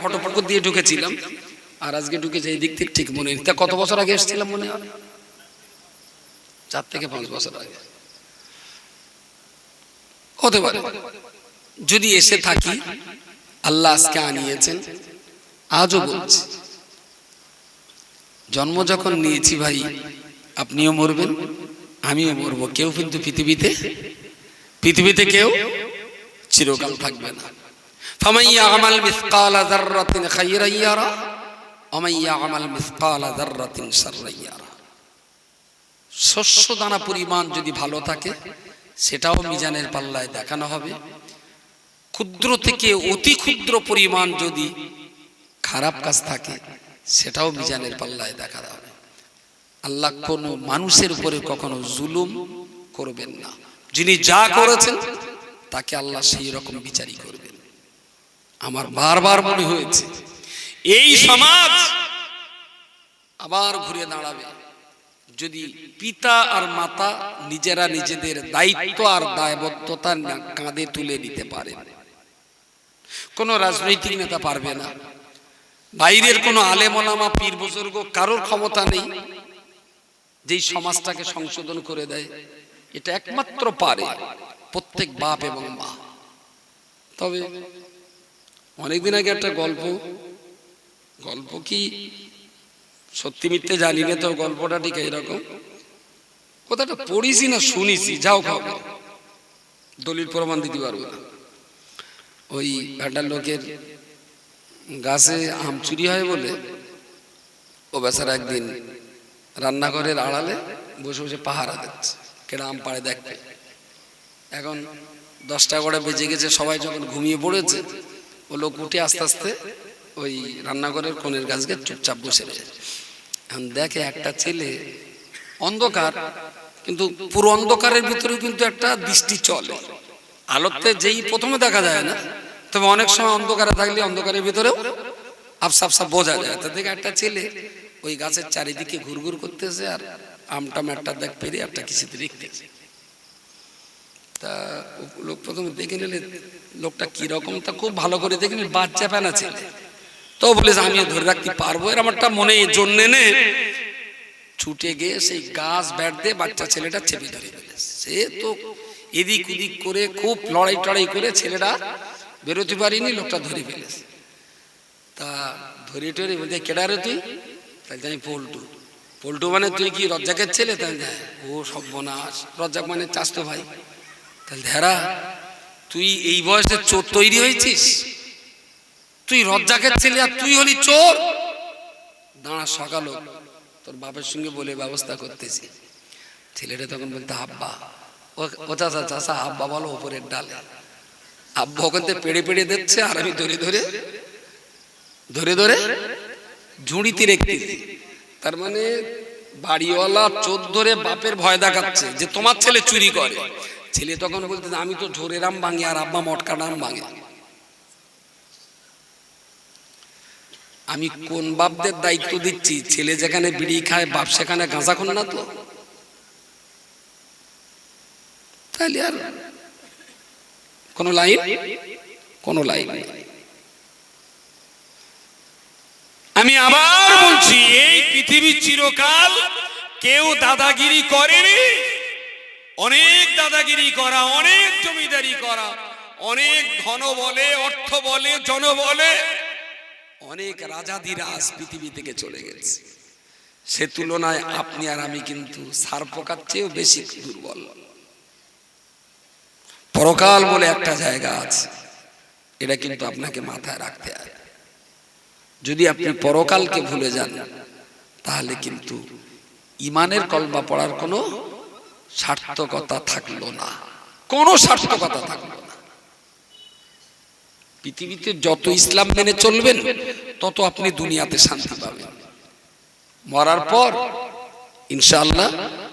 Photo photo দিয়ে ঢুকেছিলাম। আর আজকে ঢুকেছে এই দিক থেকে ঠিক মনে নেই। তা কত বছর আগে এসেছিলাম মনে হয়? চার থেকে পাঁচ বছর আগে। হতে পারে। যদি এসে থাকি, আল্লাহ আজকে আনিয়েছেন, আজও বলছি। জন্ম যখন নিয়েছি ভাই, আপনিও মরবেন, আমিও মরবো। কেউ কিন্তু পৃথিবীতে পৃথিবীতে কেউ চিরকাল থাকবে না। ফামাইয়া আমাল মিসকালা জাররাতিন খাইরাইয়ারা অমাইয়া আমাল মিসকালা জাররাতিন সাররাইয়ারা শস্য দানা পরিমাণ যদি ভালো থাকে সেটাও মিজানের পাল্লায় দেখানো হবে। ক্ষুদ্র থেকে অতি ক্ষুদ্র পরিমাণ যদি খারাপ কাজ থাকে সেটাও মিজানের পাল্লায় দেখা হবে। আল্লাহ কোনো মানুষের উপরে কখনো জুলুম করবেন না। যিনি যা করেছেন তাকে আল্লাহ সেই রকম বিচারই করবে আমার বারবার মনে হয়েছে, এই সমাজ আবার ঘুরে দাঁড়াবে। যদি পিতা আর মাতা নিজেরা নিজেদের দায়িত্ব আর দায়বদ্ধতা কাঁধে তুলে নিতে পারে, কোনো রাজনৈতিক নেতা পারবে না। বাইরের কোনো আলেমলামা পীর বুজুর্গ কারোর ক্ষমতা নেই, যেই সমাজটাকে সংশোধন করে দেয়। এটা একমাত্র পারে প্রত্যেক বাপ এবং মা। তবে অনেকদিন আগে একটা গল্প। গল্প কি সত্যি মিথ্যে জানি না, তো গল্পটা ঠিক এরকম কথাটা পড়িছি না, শুনিছি, যাও খাব দলিল প্রমাণ দিতে পারব না। ওই একটা লোকের গাছে আম চুরি হয় বলে, ও বেচারা একদিন রান্নাঘরের আড়ালে বসে বসে পাহারা দিচ্ছে কেডা আম পাড়ে দেখবে? এখন দশটা করে বেজে গেছে, সবাই যখন ঘুমিয়ে পড়েছে ও লোক উঠে আস্তে আস্তে ওই রান্নাঘরের কোণের গাছকে চুপচাপ বসে রয়েছে। এখন দেখে একটা ছেলে অন্ধকার, কিন্তু পুরো অন্ধকারের ভিতরেও কিন্তু একটা দৃষ্টি চলে। আলোতে যেই প্রথমে দেখা যায় না, তবে অনেক সময় অন্ধকারে থাকলে অন্ধকারের ভিতরেও আফসা আফসা বোঝা যায়। তা থেকে একটা ছেলে ওই গাছের চারিদিকে ঘুরঘুর করতেছে আর আমটা ম্যাটটা দেখ পেরে একটা কিছুতে দেখতেছে। তা লোক প্রথমে দেখে নিলে লোকটা কীরকম তা খুব ভালো করে দেখে নিলে বাচ্চা প্যানা ছেলে তো বলে যে, আমিও ধরে রাখতে পারব। এর আমারটা মনে জন্যে নে। ছুটে গিয়ে সেই গাছ ব্যাট দিয়ে বাচ্চা ছেলেটা চেপে ধরে সে তো এদিক ওদিক করে খুব লড়াই টড়াই করে ছেলেটা বেরোতে পারিনি, লোকটা ধরে ফেলেছে তা ধরে টরে বলতে কেডা রে তুই? তাই জানি পল্টু। পল্টু মানে তুই কি রজ্জাকের ছেলে? তাই হ্যাঁ ও সর্বনাশ। রজ্জাক মানে চাস্তো ভাই। তাহলে ধেরা তুই এই বয়সে চোর তৈরি হয়েছিস? তুই রজ্জাকের ছেলে আর তুই হলি চোর? দাঁড়া সকাল হোক, তোর বাপের সঙ্গে বলে ব্যবস্থা করতেছি। ছেলেটা তখন বলতে আব্বা ও- চাচা চাচা আব্বা বলো ওপরের ডালে। আব্বা ওখান থেকে পেড়ে পেড়ে দিচ্ছে আর আমি ধরে ধরে ধরে ধরে ঝুড়িতে রেখেছি তার মানে বাড়িওয়ালা চোর ধরে বাপের ভয় দেখাচ্ছে যে তোমার ছেলে চুরি করে। ছেলে তখন বলতে আমি তো ঝোরের আম ভাঙি আর আব্বা মটকা নাম ভাঙে। আমি কোন বাপদের দায়িত্ব দিচ্ছি? ছেলে যেখানে বিড়ি খায়, বাপ সেখানে গাঁজা খুন না তো? তাহলে আর কোন লাইন? কোন লাইন আমি আবার বলছি, এই পৃথিবী চিরকাল কেউ দাদাগিরি করেনি। অনেক দাদাগিরি করা, অনেক জমিদারি করা, অনেক ধন বলে, অর্থ বলে, জন বলে, অনেক রাজাদিরাজ পৃথিবী থেকে চলে গেছে। সে তুলনায় আপনি আর আমি কিন্তু সার পোকার চেয়েও বেশি দুর্বল। পরকাল বলে একটা জায়গা আছে, এটা কিন্তু আপনাকে মাথায় রাখতে হবে। যদি আপনি পরকালকে ভুলে যান, তাহলে কিন্তু ইমানের কলমা পড়ার কোনো সার্থকতা থাকল না। কোনো সার্থকতা থাকল না। পৃথিবীতে যত ইসলাম মেনে চলবেন, তত আপনি দুনিয়াতে শান্তি পাবেন। মরার পর, ইনশাআল্লাহ,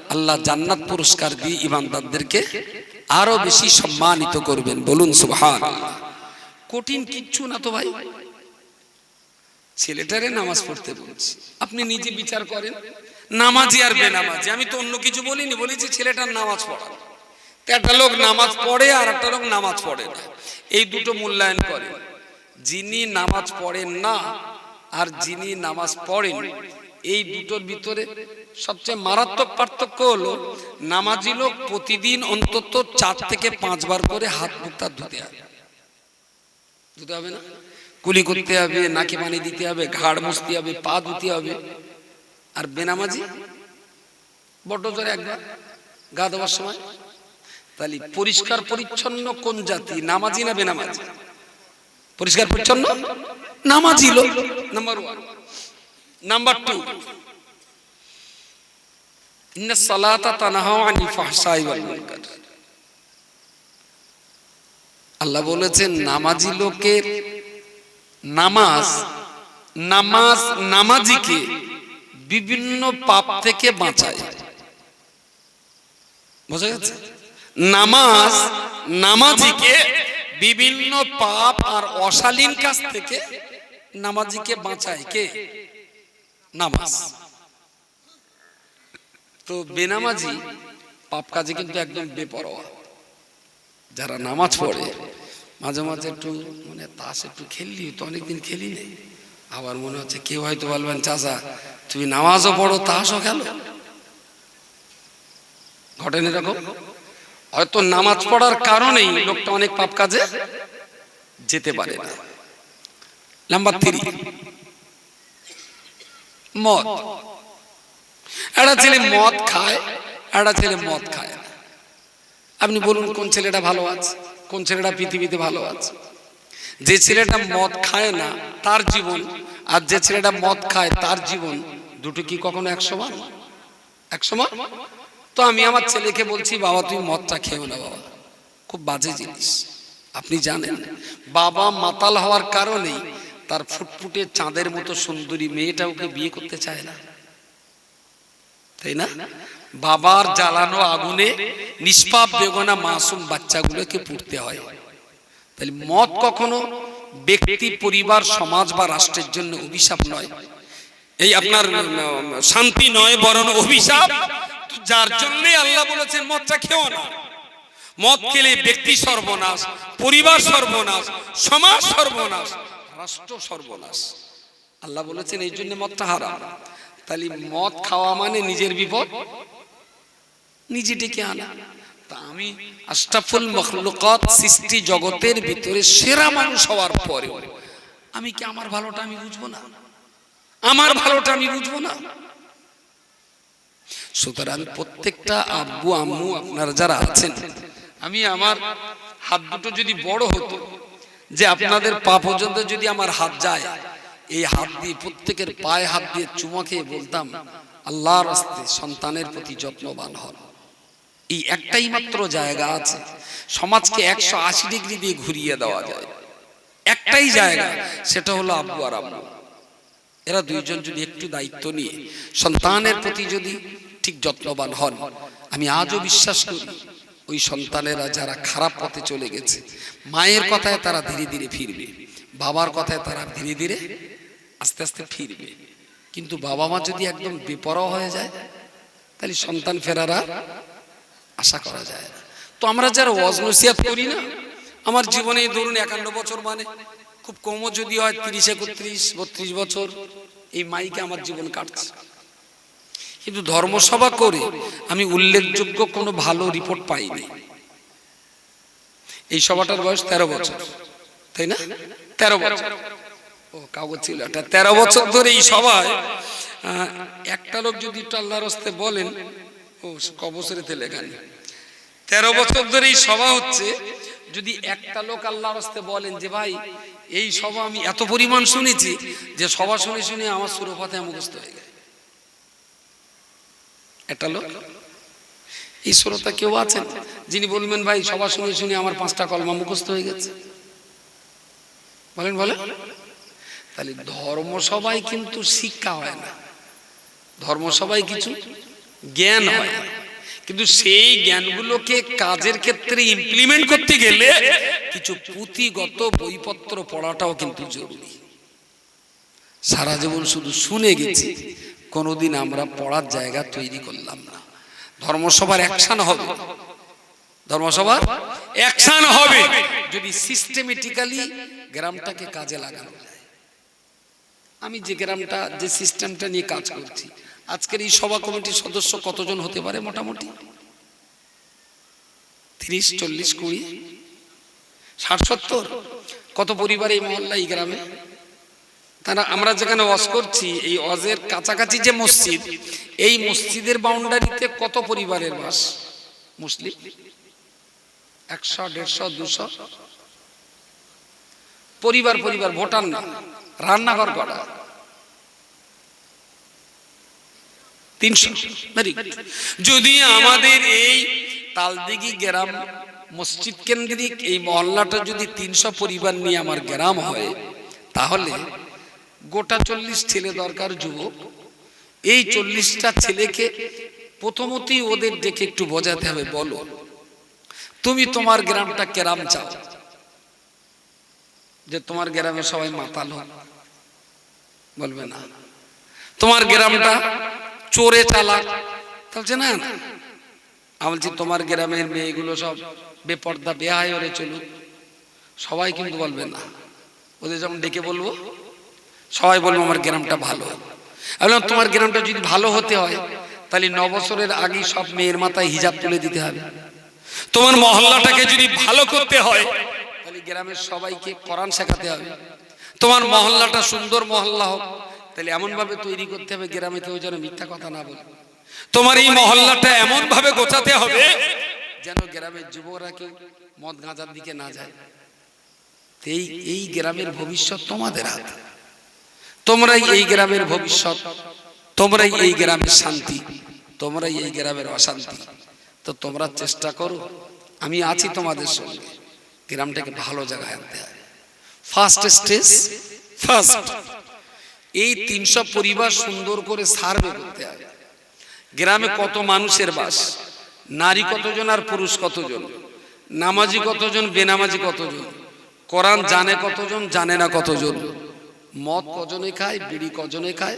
আল্লাহ জান্নাত পুরস্কার দিয়ে ইমানদারদেরকে আরও বেশি সম্মানিত করবেন। বলুন সুবহান কঠিন কিচ্ছু না তো ভাই? ছেলেটারে নামাজ পড়তে বলছি। আপনি নিজে বিচার করেন। নামাজি আর বেনামাজি। আমি তো অন্য কিছু বলিনি বলেছি ছেলেটার নামাজ পড়া। তো একটা লোক নামাজ পড়ে। আর একটা লোক নামাজ পড়ে না। এই দুটো মূল্যায়ন করে। যিনি নামাজ পড়েন না আর যিনি নামাজ পড়েন এই দুটোর ভিতরে সবচেয়ে মারাত্মক পার্থক্য হলো নামাজি লোক প্রতিদিন অন্তত চার থেকে পাঁচবার করে হাত মুখ তার ধুতে হবে। ধুতে হবে না? কুলি করতে হবে নাকি পানি দিতে হবে ঘাড় মুছতে হবে পা ধুতে হবে। আর বেনামাজি? বড্ড জোরে একবার। গা দেওয়ার সময়। তাহলে পরিষ্কার পরিচ্ছন্ন কোন জাতি? নামাজি না বেনামাজি? পরিষ্কার পরিচ্ছন্ন? নামাজি লোক। Number one number two Allah বলেছেন, নামাজি লোকের নামাজ নামাজ নামাজিকে বিভিন্ন পাপ থেকে বাঁচায়। বোঝা গেছে? নামাজ, নামাজিকে বিভিন্ন পাপ আর অশালীন কাজ থেকে নামাজিকে বাঁচায় কে? নামাজ। তো বেনামাজি পাপ কাজে কিন্তু একদম বেপরোয়া। যারা নামাজ পড়ে, মাঝে মাঝে একটু মানে তাস একটু খেললি, তো অনেকদিন খেলি নেই। আবার মনে হচ্ছে কেউ হয়তো বলবেন, চাচা তুমি নামাজও পড়ো, তাসও খেলো। ঘটেন এরকম? হয়তো নামাজ পড়ার কারণেই লোকটা অনেক পাপ কাজে যেতে পারে না। নাম্বার থ্রি মদ। একটা ছেলে মদ খায়, একটা ছেলে মদ খায় না। আপনি বলুন, কোন ছেলেটা ভালো আছে, কোন ছেলেটা পৃথিবীতে ভালো আছে? যে ছেলেটা মদ খায় না, তার জীবন, আর যে ছেলেটা মদ খায়, তার জীবন দুটো কি কখনো এক সমান এক সমান তো আমি আমার ছেলেকে বলছি, বাবা তুই মদটা খেও না, বাবা। খুব বাজে জিনিস। আপনি জানেন, বাবা মাতাল হওয়ার কারণেই তার ফুটফুটে চাঁদের মতো সুন্দরী মেয়েটা ওকে বিয়ে করতে চায় না। তাই না? বাবার জ্বালানো আগুনে নিষ্পাপ, বেগনা, মাসুম বাচ্চাগুলোকে পুড়তে হয়। তাহলে মদ কখনো ব্যক্তি, পরিবার, সমাজ বা রাষ্ট্রের জন্য অভিশাপ নয়। এই আপনার শান্তি নয় বরং অভিশাপ। যার জন্য আল্লাহ বলেছেন মদটা খেও না। মদ খেলে ব্যক্তি সর্বনাশ পরিবার সর্বনাশ সমাজ সর্বনাশ রাষ্ট্র সর্বনাশ। আল্লাহ বলেছেন এই জন্য মদটা হারাম। তাহলে মদ খাওয়া মানে নিজের বিপদ? নিজে ডেকে আনা। তা আমি আশরাফুল মখলুকাত সৃষ্টি জগতের ভিতরে সেরা মানুষ হওয়ার পরেও আমি কি আমার ভালোটা আমি বুঝব না? আমার ভালোটা আমি বুঝব না। সুতরাং প্রত্যেকটা আব্বু আম্মু আপনারা যারা আছেন, আমি আমার হাত দুটো যদি বড় হতো, যে আপনাদের পা পর্যন্ত যদি আমার হাত যায়, এই হাত দিয়ে প্রত্যেকের পায়ে হাত দিয়ে চুমা খেয়ে বলতাম, আল্লাহর রাস্তে সন্তানের প্রতি যত্নবান হন। এই একটাই মাত্র জায়গা আছে, সমাজকে একশো আশি ডিগ্রি দিয়ে ঘুরিয়ে দেওয়া যায়। একটাই জায়গা, সেটা হলো আব্বু আর আম্মু। এরা দুইজন যদি একটু দায়িত্ব নিয়ে, সন্তানের প্রতি যদি ঠিক যত্নবান হন, আমি আজও বিশ্বাস করি, ওই সন্তানেরা যারা খারাপ পথে চলে গেছে, মায়ের কথায় তারা ধীরে ধীরে ফিরবে, বাবার কথায় তারা ধীরে ধীরে আস্তে আস্তে ফিরবে। কিন্তু বাবা মা যদি একদম বেপরোয়া হয়ে যায়, তাহলে সন্তান ফেরারা আশা করা যায় না। তো আমরা যারা ওয়াজ নসিহাত করি না, আমার জীবনে ধরুন একান্ন বছর মানে খুব কমও যদি হয়, তিরিশ, একত্রিশ, বত্রিশ বছর এই মাইকে আমার জীবন কাটছে। কিন্তু ধর্মসভা করে আমি উল্লেখযোগ্য কোনো ভালো রিপোর্ট পাইনি। এই সভাটার বয়স তেরো বছর তাই না? তেরো বছর। ও কাগজ ছিল একটা তেরো বছর ধরে এই সভায় একটা লোক যদি আল্লাহর হস্তে বলেন ও ক বছরেতে লেখা নেই তেরো বছর ধরে এই সভা হচ্ছে যদি একটা লোক আল্লাহর হস্তে বলেন যে ভাই এই সভা আমি এত পরিমাণ শুনেছি যে সভা শুনে শুনে আমার সুরফাতে মুখস্থ হয়ে গেছে একটা লোক, এই শ্রোতা কেউ আছেন? যিনি বলবেন, ভাই, সভা শুনে শুনে আমার পাঁচটা কলমা মুখস্থ হয়ে গেছে। বলেন বলেন। তাহলে ধর্মসভায় কিন্তু শিক্ষা হয় না। ধর্মসভায় কিছু জ্ঞান হয় না। কিন্তু সেই জ্ঞানগুলোকে কাজের ক্ষেত্রে ইমপ্লিমেন্ট করতে গেলে কিছু পুঁথিগত বইপত্র পড়াটাও কিন্তু জরুরি। সারা জীবন শুধু শুনে গেছি, কোনোদিন আমরা পড়ার জায়গা তৈরি করলাম না। ধর্মসভার অ্যাকশন হবে। ধর্মসভার অ্যাকশন হবে। যদি সিস্টেমেটিক্যালি গ্রামটাকে কাজে লাগানো যায়। আমি যে গ্রামটা, যে সিস্টেমটা নিয়ে কাজ করছি। আজকের এই সভা কমিটির সদস্য কতজন হতে পারে মোটামুটি? তিরিশ, চল্লিশ, কুড়ি? ষাট, সত্তর? কত পরিবার এই মহল্লা, এই গ্রামে? তারা, আমরা যেখানে ওয়াজ করছি, এই ওয়াজের কাছাকাছি যে মসজিদ, এই মসজিদের বাউন্ডারিতে কত পরিবারের বাস? মুসলিম? একশো, দেড়শো, দুশো? পরিবার পরিবার, ভোটার না। রান্নাঘর করা। তিনশো। যদি আমাদের এই তালদিঘি গ্রাম মসজিদ কেন্দ্রিক এই মহল্লাটা যদি তিনশো পরিবার নিয়ে আমার গ্রাম হয়, তাহলে গোটা চল্লিশ ছেলে দরকার যুবক। এই চল্লিশটা ছেলেকে প্রথমতই ওদের ডেকে একটু বোঝাতে হবে, বলো, তুমি তোমার গ্রামটা কেরাম চাও? যে তোমার গ্রামে সবাই মাতাল বলবে না। তোমার গ্রামটা চোরে চালাক। বলছে না আমি বলছি, তোমার গ্রামের মেয়েগুলো সব বেপর্দা, বেহায় ওরে চলুক। সবাই কিন্তু বলবে না। ওদের যখন ডেকে বলব, সবাই বলব আমার গ্রামটা ভালো। তোমার গ্রামটা যদি ভালো হতে হয়, তাহলে ন বছরের আগেই সব মেয়ের মাথায় হিজাব তুলে দিতে হবে। তোমার মহল্লাটাকে যদি ভালো করতে হয় গ্রামের সবাইকে কোরআন শেখাতে হবে। তোমার মহল্লাটা সুন্দর মহল্লা হোক, তাহলে এমন ভাবে তৈরি করতে হবে গ্রামে কেউ যেন মিথ্যা কথা না বলে। তোমার এই মহল্লাটা এমন ভাবে গোছাতে হবে যেন গ্রামের যুবকরা কেউ মদ গাঁজার দিকে না যায়। এই এই গ্রামের ভবিষ্যৎ তোমাদের হাতে। তোমরাই এই গ্রামের ভবিষ্যৎ, তোমরাই এই গ্রামের শান্তি, তোমরাই এই গ্রামের অশান্তি। তো তোমরা চেষ্টা করো, আমি আছি তোমাদের সঙ্গে। গ্রামটাকে ভালো জায়গায় আনতে হবে ফার্স্ট স্টেজ ফার্স্ট এই তিনশো পরিবার সুন্দর করে সার্ভে করতে হবে গ্রামে কত মানুষের বাস? নারী কতজন আর পুরুষ কতজন? নামাজি কতজন, বেনামাজি কতজন? কোরআন জানে কতজন, জানে না কতজন? মদ কজনে খায়, বিড়ি কজনে খায়?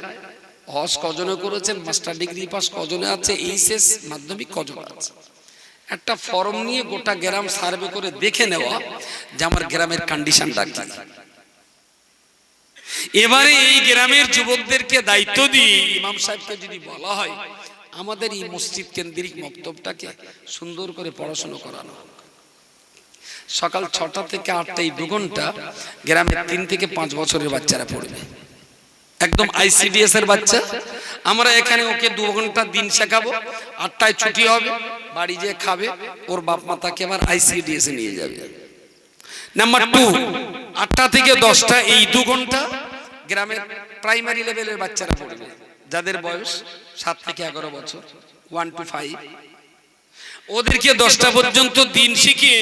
হস কজনে করেছেন? মাস্টার ডিগ্রি পাস কজনে আছে? এইচএস মাধ্যমিক কজন আছে? একটা ফর্ম নিয়ে গোটা গ্রাম সার্ভে করে দেখে নেওয়া যে আমার গ্রামের কন্ডিশনটা কি। এবারে এই গ্রামের যুবকদেরকে দায়িত্ব দিয়ে ইমাম সাহেবকে যদি বলা হয়, আমাদের এই মসজিদ কেন্দ্রিক মক্তবটাকে সুন্দর করে পড়াশোনা করানো সকাল ছটা থেকে আটটা এই দু ঘণ্টা গ্রামের তিন থেকে পাঁচ বছরের বাচ্চারা পড়বে। একদম আইসিডিএস এর বাচ্চা। আমরা এখানে ওকে দু ঘণ্টা দিন শেখাবো। আটটায় ছুটি হবে বাড়ি যেয়ে খাবে। ওর বাপ মা তাকে আবার আইসিডিএস এ নিয়ে যাবে। নাম্বার টু আটটা থেকে দশটা এই দু ঘণ্টা গ্রামের প্রাইমারি লেভেলের বাচ্চারা পড়বে। যাদের বয়স সাত থেকে এগারো বছর ওয়ান টু ফাইভ ওদেরকে দশটা পর্যন্ত দিন শিখিয়ে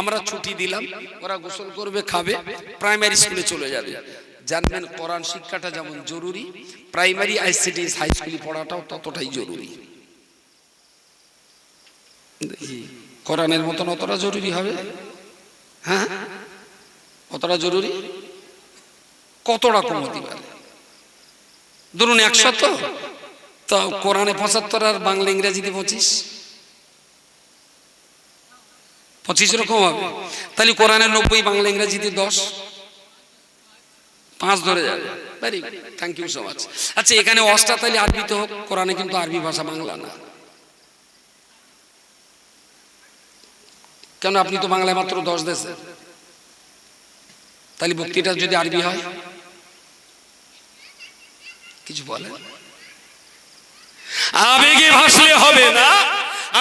আমরা ছুটি দিলাম। ওরা গোসল করবে খাবে প্রাইমারি স্কুলে চলে যাবে। জানবেন কোরআন শিক্ষাটা যেমন জরুরি, প্রাইমারি আইসিডি হাই স্কুলে পড়াটাও ততটাই জরুরি। কোরআনের মতন অতটা জরুরি হবে? হ্যাঁ? কতটা জরুরি? কত রকম হতে পারে? ধরুন একশো তো তো কোরআনে পঁচাত্তর আর বাংলা ইংরেজিতে পঁচিশ? পঁচিশ রকম হবে। তাহলে কোরআনে নব্বই, বাংলা ইংরেজিতে দশ? পাঁচ ধরে যাবে। Very thank you so much আচ্ছা এখানে অষ্টা তাহলে আরবিতে হোক, কোরআনে কিন্তু আরবি ভাষা বাংলা না। কেন আপনি তো বাংলায় মাত্র দশ দেশে তাহলে বক্তৃতা যদি আরবি হয়? কিছু বলে আবেগে ভাসলে হবে না।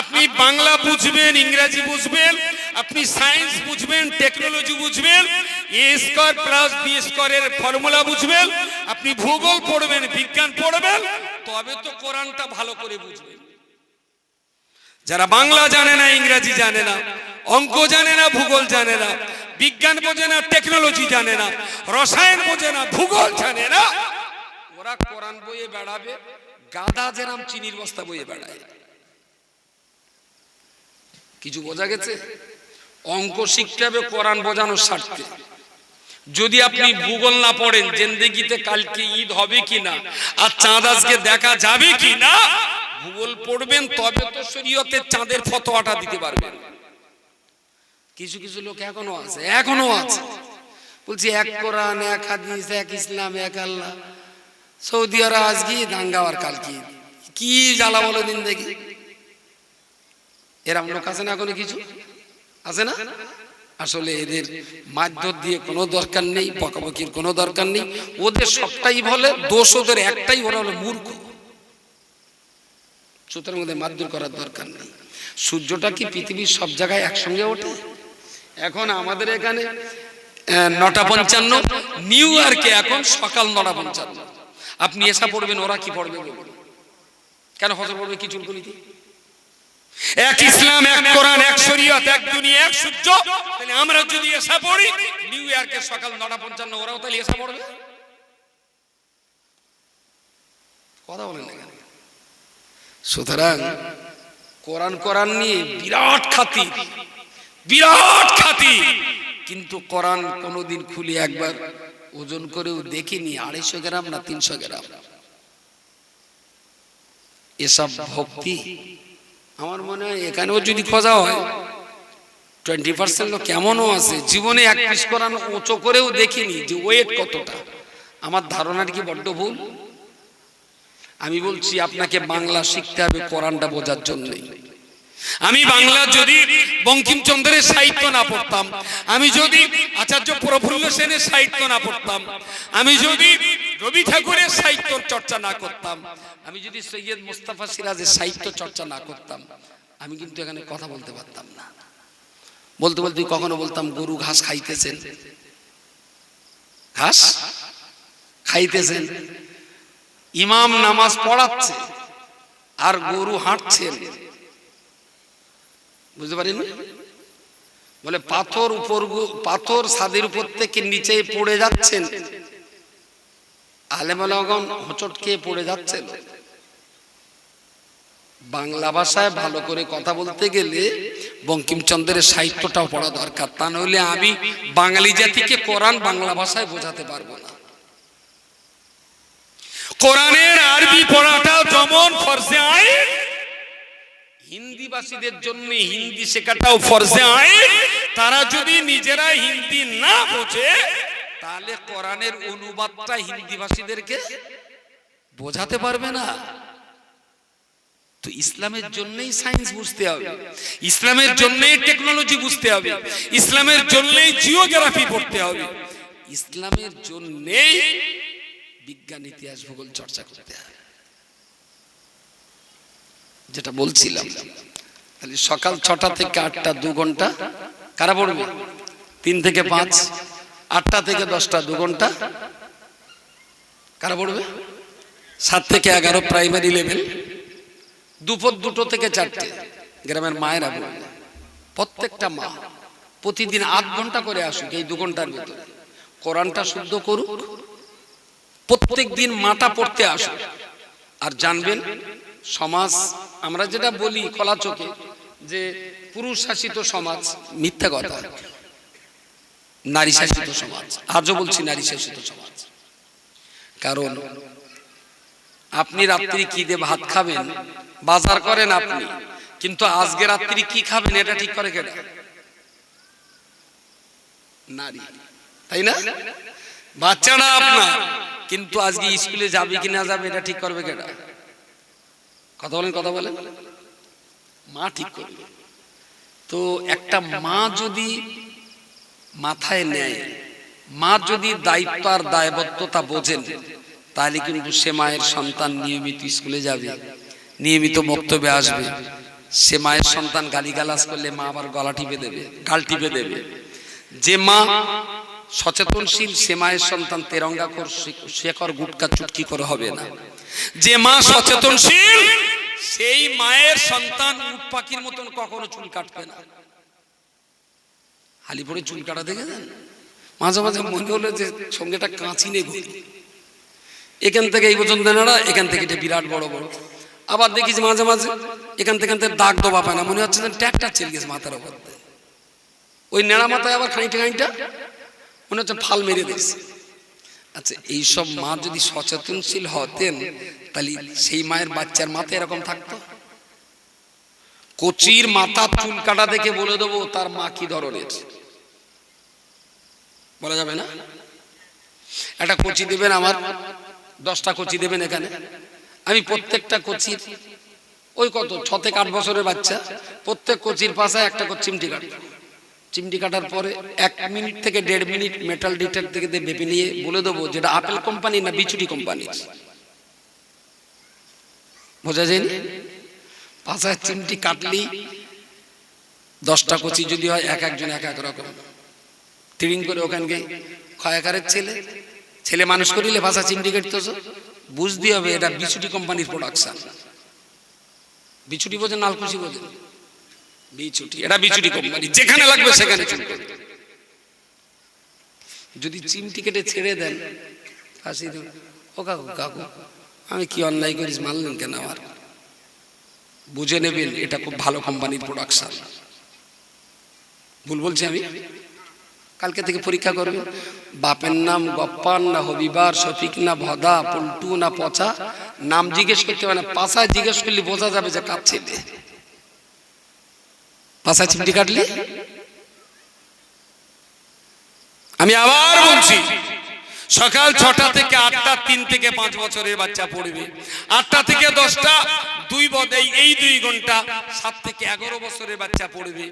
আপনি বাংলা বুঝবেন, ইংরেজি বুঝবেন আপনি সায়েন্স বুঝবেন, টেকনোলজি বুঝবেন, এ স্কোয়ার প্লাস বি স্কোয়ারের ফর্মুলা বুঝবেন, আপনি ভূগোল পড়বেন, বিজ্ঞান পড়বেন, তবে তো কোরআনটা ভালো করে বুঝবেন। যারা বাংলা জানে না, ইংরেজি জানে না, অঙ্ক জানে না, ভূগোল জানে না, বিজ্ঞান বোঝে না, টেকনোলজি জানে না, রসায়ন বোঝে না, ভূগোল জানে না, ওরা কোরআন বইয়ে বেড়াবে, গাদা যেরাম চিনির বস্তা বইয়ে বেড়ায়। কিছু বোঝা গেছে? অঙ্ক শিখতে হবে, কোরআন বোঝানোর স্বার্থে। যদি আপনি ভূগোল না পড়েন, জেন্দেগিতে কালকে ঈদ হবে কি না আর চাঁদ আজকে দেখা যাবে কি না ভূগোল পড়বেন, তবে তো শরীয়তে চাঁদের ফতোয়াটা দিতে পারবেন। কিছু কিছু লোক এখনও আছে এখনও আছে। বলছি, এক কোরআন, এক হাদিস, এক ইসলাম, এক আল্লাহ। সৌদি আরব আজকে দাঙ্গা আর কালকে কি জ্বালা বলো দিন দেখি এরম লোক আছে না কোনো কিছু? আছে না? আসলে এদের মারধর দিয়ে কোনো দরকার নেই, বকাবকির কোনো দরকার নেই। ওদের সবটাই বলে, দোষ ওদের একটাই, ওরা হলো মূর্খ। সুতরাং ওদের মারধর করার দরকার নেই। সূর্যটা কি পৃথিবীর সব জায়গায় একসঙ্গে ওঠে? এখন আমাদের এখানে নটা পঞ্চান্ন, নিউ ইয়র্কে এখন সকাল নটা পঞ্চান্ন। আপনি এসা পড়বেন, ওরা কি পড়বে কেন হজর পড়বে কি চুলকুলিতে এক ইসলাম, এক কোরআন, এক শরীয়ত, এক দুনিয়া, এক সূর্য। তাহলে আমরা যদি এসা পড়ি নিউ ইয়র্কে সকাল নটা পঞ্চান্ন, ওরাও তাহলে এসা পড়বে। কথা বলেন না কেন? সুতরাং কোরআন কোরআন নিয়ে বিরাট খাতি বিরাট খাতি। কিন্তু কোরআন কোনোদিন খুলে একবার, ওজন করেও দেখিনি, আড়াইশো গ্রাম না তিনশো গ্রাম? এসব ভক্তি আমার মনে হয় এখানেও যদি খোঁজা হয় টোয়েন্টি পার্সেন্ট লোক কেমনও আছে, জীবনে এক পিস কোরআন উঁচু করেও দেখিনি যে ওয়েট কতটা। আমার ধারণার কি বড্ড ভুল? আমি বলছি আপনাকে বাংলা শিখতে হবে কোরআনটা বোঝার জন্যই আমি বাংলা যদি বঙ্কিমচন্দ্রের সাহিত্য না পড়তাম, আমি যদি আচার্য প্রফুল্ল সেনের সাহিত্য না পড়তাম, আমি যদি রবি ঠাকুরের সাহিত্য চর্চা না করতাম। আমি যদি সৈয়দ মুস্তাফা সিরাজের সাহিত্য চর্চা না করতাম আমি কিন্তু এখানে কথা বলতে পারতাম না। বলতে বলতে কখনো বলতাম গরু ঘাস খাইতেছেন? ঘাস খাইতেছেন। ইমাম নামাজ পড়াচ্ছে আর গরু হাঁটছেন। বুঝতে পারেন? বলে পাথর উপর পাথর ছাদের উপর থেকে নিচে পড়ে যাচ্ছেন। আলেমালাগন হোঁচট খেয়ে পড়ে যাচ্ছেন। বাংলা ভাষায় ভালো করে কথা বলতে গেলে বঙ্কিমচন্দ্রের সাহিত্যটাও পড়া দরকার। তা নইলে আমি বাঙালি জাতিকে কোরআন বাংলা ভাষায় বোঝাতে পারব না। কোরআনের আরবি পড়াটাও যেমন ফরজে আইন হিন্দিভাষীদের জন্য হিন্দি শেখাটাও ফরজে আইন। তারা যদি নিজেরা হিন্দি না বোঝে তাহলে কোরআনের অনুবাদটা হিন্দি ভাষীদেরকে বোঝাতে পারবে না। তো ইসলামের জন্যই সায়েন্স বুঝতে হবে, ইসলামের জন্যই টেকনোলজি বুঝতে হবে, ইসলামের জন্যই জিওগ্রাফি পড়তে হবে, ইসলামের জন্যেই বিজ্ঞান, ইতিহাস, ভূগোল চর্চা করতে হবে। যেটা বলছিলাম, তাহলে সকাল ছটা থেকে আটটা দু ঘণ্টা, কারা পড়বে? তিন থেকে পাঁচ? আটটা থেকে দশটা, দু ঘণ্টা। কারা পড়বে? সাত থেকে এগারো প্রাইমারি লেভেল দুপুর দুটো থেকে চারটে। গ্রামের মায়েরা পড়বে প্রত্যেকটা মা প্রতিদিন আধ ঘণ্টা করে আসুক এই দু ঘণ্টার ভিতরে। কোরআনটা শুদ্ধ করুক প্রত্যেক দিন মাটা পড়তে আসুক। আর জানবেন, সমাজ, আমরা যেটা বলি কলা চোখে, যে পুরুষ শাসিত সমাজ, মিথ্যা কথা। নারী শাসিত সমাজ। আজও বলছি নারী শাসিত সমাজ। কারণ আপনি রাত্রি কি দিয়ে ভাত খাবেন? বাজার করেন আপনি, কিন্তু আজকে রাত্রি কি খাবেন? এটা ঠিক করে কেটে নারী, তাই না? বাচ্চাটা আপনার, কিন্তু আজকে স্কুলে যাবে কি না যাবে, এটা ঠিক করবে কেটা কথা বলেন কথা বলেন। মা ঠিক করবে। তো একটা মা যদি মাথায় নেয়। মা যদি দায়িত্ব আর দায়বদ্ধতা বোঝেন, তাহলে কিন্তু সে মায়ের সন্তান নিয়মিত স্কুলে যাবে, নিয়মিত বক্তব্যে আসবে। সে মায়ের সন্তান গালিগালাজ করলে মা আবার গলা টিপে দেবে, গাল টিপে দেবে। যে মা সচেতনশীল, সে মায়ের সন্তান তেরঙ্গা কর শেখর গুটকা চুটকি করে হবে না। যে মা সচেতনশীল, সেই মায়ের সন্তান উট পাখির মতন কখনো চুল কাটবে না। হালি পরে চুল কাটা দেখেছেন? মাঝে মাঝে মনে হলো যে সঙ্গেটা কাঁচি নেই এখান থেকে এই পর্যন্ত নেড়া, এখান থেকে এটা বিরাট বড় বড়। আবার দেখিস মাঝে মাঝে এখান থেকে দাগ দোবা পায় না, মনে হচ্ছে যেন ট্যাকটা চেল গেছে মাথার ওপর ওই নেড়া মাথায় আবার খানিটা খানিটা মনে হচ্ছে ফাল মেরে দিয়েছে। আচ্ছা এইসব মা যদি সচেতনশীল হতেন, তাহলে সেই মায়ের বাচ্চার মাথায় এরকম থাকতো? কচির মাথা চুল কাটা দেখে বলে দেবো, তার মা কি ধরনের? বলা যাবে না? একটা কচি দেবেন আমার, দশটা কচি দেবেন এখানে। আমি প্রত্যেকটা কচির, ওই কত, ছ থেকে আট বছরের বাচ্চা, প্রত্যেক কচির পাশায় একটা করে চিমটি কাটবো চিমটি কাটার পরে এক মিনিট থেকে দেড় মিনিট মেটাল ডিটেক্ট থেকে বেপে নিয়ে বলে দেবো যেটা আপেল কোম্পানি না বিচুটি কোম্পানি বোঝা যায়নি পাশায় চিমটি কাটলেই দশটা কচি যদি হয় এক একজন এক এক রকম। তিরিং করে ওখানকে ক্ষয়াকারের ছেলে ছেলে মানুষ করিলে ভাষা চিমটি তো বুঝতে হবে এটা বিচুটি কোম্পানির প্রোডাকশন বিচুটি বোঝেন নালকুচি বোঝেন। বিচুটি, এটা বিচুটি কোম্পানি, যেখানে লাগবে সেখানে যদি চিমটি কেটে ছেড়ে দেন, ফাঁসি দেন ও কাকু কাকু, আমি কি অন্যায় করিস, মানলেন কেন আমার? বুঝে নেবেন, এটা খুব ভালো কোম্পানির প্রোডাকশন ভুল বলছি আমি? কালকে থেকে পরীক্ষা করবেন। বাপের নাম গপ্পান না হবিবার শফিক না ভদা, পল্টু না পচা। নাম জিজ্ঞেস করতে হবে না পাশায় জিজ্ঞেস করলে বোঝা যাবে যে কার ছেলে। পাশায় চিমটি কাটলে? আমি আবার বলছি, সকাল ছটা থেকে আটটা, তিন থেকে পাঁচ বছরের বাচ্চা পড়বে। আটটা থেকে দশটা, দুই বদেই এই দুই ঘণ্টা সাত থেকে এগারো বছরের বাচ্চা পড়বে।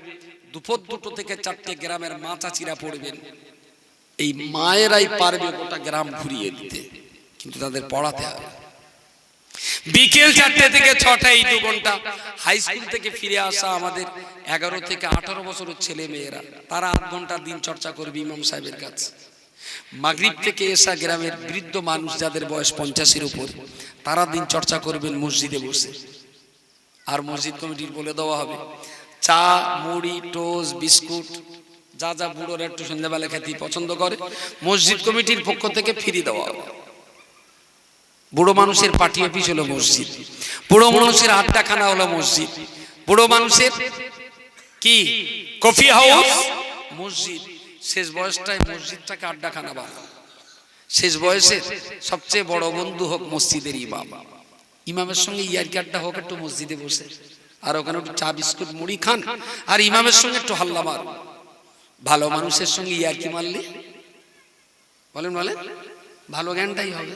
দুপুর দুটো থেকে চারটে গ্রামের মা চাচিরা পড়বেন। এই মায়েরাই পারবে গোটা গ্রাম ঘুরিয়ে দিতে, কিন্তু তাদের পড়াতে হবে বিকেল চারটে থেকে ছটা এই দু ঘণ্টা হাই স্কুল থেকে ফিরে আসা আমাদের এগারো থেকে আঠারো বছরের ছেলে মেয়েরা। তারা আধ ঘণ্টা দিন চর্চা করবে ইমাম সাহেবের কাছে। মাগরিব থেকে এসা গ্রামের বৃদ্ধ মানুষ যাদের বয়স পঞ্চাশের উপর, তারা দিন চর্চা করবেন মসজিদে বসে। আর মসজিদ কমিটির বলে দেওয়া হবে চা, মুড়ি, টোস্ট, বিস্কুট, যা যা বুড়োরা একটু সন্ধ্যাবেলা খেতে পছন্দ করে, মসজিদ কমিটির পক্ষ থেকে ফিরিয়ে দেওয়া হবে। বুড়ো মানুষের পার্টি অফিস হলো মসজিদ। বুড়ো মানুষের আড্ডাখানা হলো মসজিদ। বুড়ো মানুষের কি? Coffee house? মসজিদ। শেষ বয়সটায় মসজিদটাকে আড্ডাখানা বানাও শেষ বয়সে সবচেয়ে বড় বন্ধু হোক মসজিদের ইমাম। ইমামের সঙ্গে ইয়ারকি আড্ডা হোক, একটু মসজিদে বসে। আর ওখানে একটু চা বিস্কুট মুড়ি খান, আর ইমামের সঙ্গে একটু হাল্লা মার। ভালো মানুষের সঙ্গে ইয়ারকি মারলে? বলেন বলেন। ভালো জ্ঞানটাই হবে।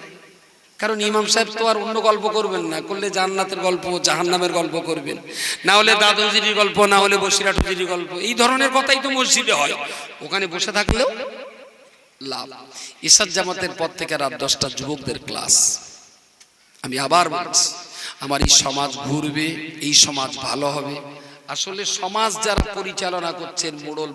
কারণ ইমাম সাহেব তো আর অন্য গল্প করবেন না, করলে জান্নাতের গল্প, জাহান্নামের গল্প করবেন। না হলে দাদুজির গল্প, না হলে বসিরাটুজির গল্প। এই ধরনের কথাই তো মসজিদে হয়। ওখানে বসে থাকলেও লাভ। ইসাদ জামাতের পর থেকে রাত দশটা যুবকদের ক্লাস। আমি আবার বলছি আমার এই সমাজ ঘুরবে এই সমাজ ভালো হবে। আসলে সমাজ যারা পরিচালনা করছেন মোড়ল